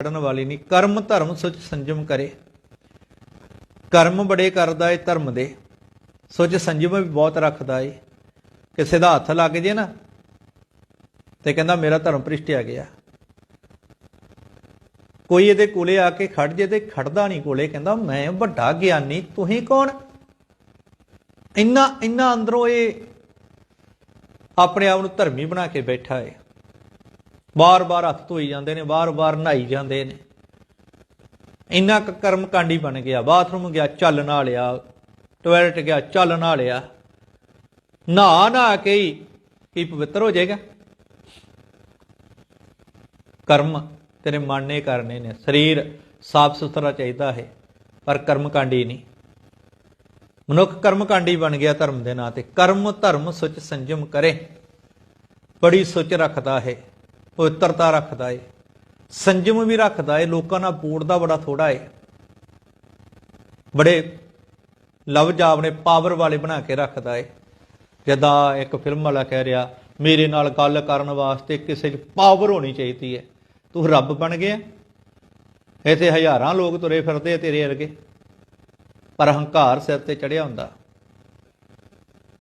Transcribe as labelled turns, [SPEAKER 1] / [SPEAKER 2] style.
[SPEAKER 1] ਛੱਡਣ ਵਾਲੀ ਨਹੀਂ। ਕਰਮ ਧਰਮ ਸੁਚ ਸੰਜਮ ਕਰੇ। ਕਰਮ ਬੜੇ ਕਰਦਾ ਏ ਧਰਮ ਦੇ। ਸੁਚ ਸੰਜਮ ਵੀ ਬਹੁਤ ਰੱਖਦਾ ਏ। ਕਿਸੇ ਦਾ ਹੱਥ ਲੱਗ ਜੇ ਨਾ ਤੇ ਕਹਿੰਦਾ ਮੇਰਾ ਧਰਮ ਭ੍ਰਿਸ਼ਟਿਆ ਗਿਆ। ਕੋਈ ਇਹਦੇ ਕੋਲੇ ਆ ਕੇ ਖੜ ਜੇ ਤੇ ਖੜਦਾ ਨਹੀਂ ਕੋਲੇ, ਕਹਿੰਦਾ ਮੈਂ ਵੱਡਾ ਗਿਆਨੀ, ਤੁਸੀਂ ਕੌਣ? ਇੰਨਾ ਇੰਨਾ ਅੰਦਰੋਂ ਇਹ ਆਪਣੇ ਆਪ ਨੂੰ ਧਰਮੀ ਬਣਾ ਕੇ ਬੈਠਾ ਏ। ਬਾਰ-ਬਾਰ ਹੱਥ ਧੋਈ ਜਾਂਦੇ ਨੇ, ਬਾਰ-ਬਾਰ ਨਹਾਈ ਜਾਂਦੇ ਨੇ। ਇੰਨਾ ਕੁ ਕਰਮ ਕਾਂਡੀ ਬਣ ਗਿਆ। ਬਾਥਰੂਮ ਗਿਆ ਚੱਲ ਨਾ ਲਿਆ। ਟਾਇਲਟ ਗਿਆ ਚੱਲ ਨਾ ਲਿਆ। ਨਹਾ ਨਾ ਕੇ ਹੀ ਕੀ ਪਵਿੱਤਰ ਹੋ ਜਾਏਗਾ। ਕਰਮ ਤੇਰੇ ਮਨ ਨੇ ਕਰਨੇ ਨੇ। ਸਰੀਰ ਸਾਫ਼ ਸੁਥਰਾ ਚਾਹੀਦਾ ਹੈ, ਪਰ ਕਰਮ ਕਾਂਡੀ ਨਹੀਂ। ਮਨੁੱਖ ਕਰਮ ਕਾਂਡੀ ਬਣ ਗਿਆ ਧਰਮ ਦੇ ਨਾਂ ਤੇ। ਕਰਮ ਧਰਮ ਸੁਚ ਸੰਜਮ ਕਰੇ। ਬੜੀ ਸੁਚ ਰੱਖਦਾ ਹੈ। ਪਵਿੱਤਰਤਾ ਰੱਖਦਾ ਏ। ਸੰਜਮ ਵੀ ਰੱਖਦਾ ਏ। ਲੋਕਾਂ ਨਾਲ ਬੋੜਦਾ ਬੜਾ ਥੋੜਾ ਹੈ ਬੜੇ ਲਵ ਜਾਬ ਨੇ ਪਾਵਰ ਵਾਲੇ ਬਣਾ ਕੇ ਰੱਖਦਾ ਏ। ਜਦਾਂ ਇੱਕ ਫਿਲਮ ਵਾਲਾ ਕਹਿ ਰਿਹਾ, ਮੇਰੇ ਨਾਲ ਗੱਲ ਕਰਨ ਵਾਸਤੇ ਕਿਸੇ 'ਚ ਪਾਵਰ ਹੋਣੀ ਚਾਹੀਦੀ ਹੈ ਤੂੰ ਰੱਬ ਬਣ ਗਿਆ। ਇੱਥੇ ਹਜ਼ਾਰਾਂ ਲੋਕ ਤੁਰੇ ਫਿਰਦੇ ਤੇਰੇ ਵਰਗੇ। ਪਰ ਹੰਕਾਰ ਸਿਰ ਤੇ ਚੜਿਆ ਹੁੰਦਾ।